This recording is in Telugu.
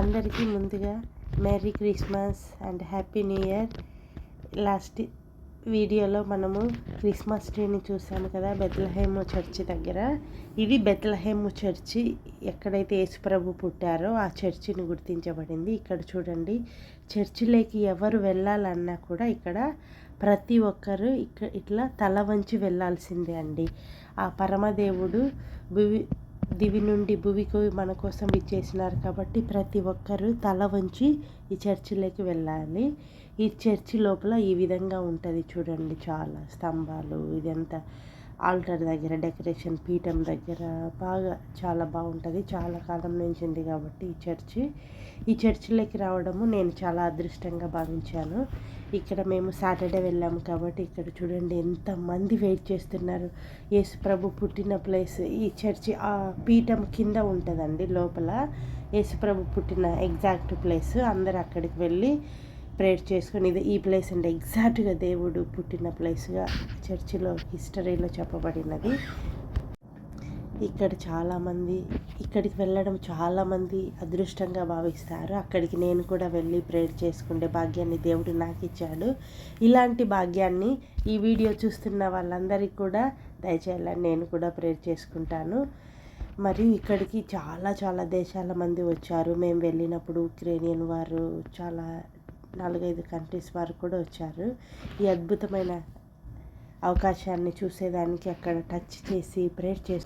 అందరికీ ముందుగా merry Christmas and happy new year last వీడియోలో మనము క్రిస్మస్ ట్రీని చూసాము కదా బెత్లహేము చర్చి దగ్గర. ఇది బెత్లహేము చర్చి. ఎక్కడైతే యేసుప్రభు పుట్టారో ఆ చర్చిని గుర్తించబడింది. ఇక్కడ చూడండి చర్చిలోకి ఎవరు వెళ్ళాలన్నా కూడా ఇక్కడ ప్రతి ఒక్కరు ఇక్కడ ఇట్లా తల వంచి వెళ్ళాల్సిందే అండి. ఆ పరమదేవుడు భువి దివి నుండి భువికి మన కోసం ఇచ్చేసినారు కాబట్టి ప్రతి ఒక్కరూ తల వంచి ఈ చర్చిలోకి వెళ్ళాలి. ఈ చర్చి లోపల ఈ విధంగా ఉంటుంది చూడండి చాలా స్తంభాలు ఇదంతా. ఆల్టర్ దగ్గర డెకరేషన్ పీఠం దగ్గర బాగా చాలా బాగుంటుంది. చాలా కాలం నుంచి ఉంది కాబట్టి ఈ చర్చి. ఈ చర్చిలోకి రావడము నేను చాలా అదృష్టంగా భావించాను. ఇక్కడ మేము సాటర్డే వెళ్ళాము కాబట్టి ఇక్కడ చూడండి ఎంతమంది వెయిట్ చేస్తున్నారు. యేసు ప్రభు పుట్టిన ప్లేస్ ఈ చర్చి ఆ పీఠం కింద ఉంటుందండి లోపల. యేసు ప్రభు పుట్టిన ఎగ్జాక్ట్ ప్లేస్ అందరు అక్కడికి వెళ్ళి ప్రేయర్ చేసుకొని ఇది ఈ ప్లేస్ అంటే ఎగ్జాక్ట్గా దేవుడు పుట్టిన ప్లేస్గా చర్చిలో హిస్టరీలో చెప్పబడినది. ఇక్కడ చాలామంది ఇక్కడికి వెళ్ళడం చాలామంది అదృష్టంగా భావిస్తారు. అక్కడికి నేను కూడా వెళ్ళి ప్రేయర్ చేసుకునే భాగ్యాన్ని దేవుడు నాకు ఇచ్చాడు. ఇలాంటి భాగ్యాన్ని ఈ వీడియో చూస్తున్న వాళ్ళందరికీ కూడా దయచేయాలని నేను కూడా ప్రేయర్ చేసుకుంటాను. మరియు ఇక్కడికి చాలా చాలా దేశాల మంది వచ్చారు. మేము వెళ్ళినప్పుడు ఉక్రేనియన్ వారు చాలా నాలుగైదు కంట్రీస్ వారు కూడా వచ్చారు. ఈ అద్భుతమైన అవకాశాన్ని చూసేదానికి అక్కడ టచ్ చేసి ప్రేయర్ చేసి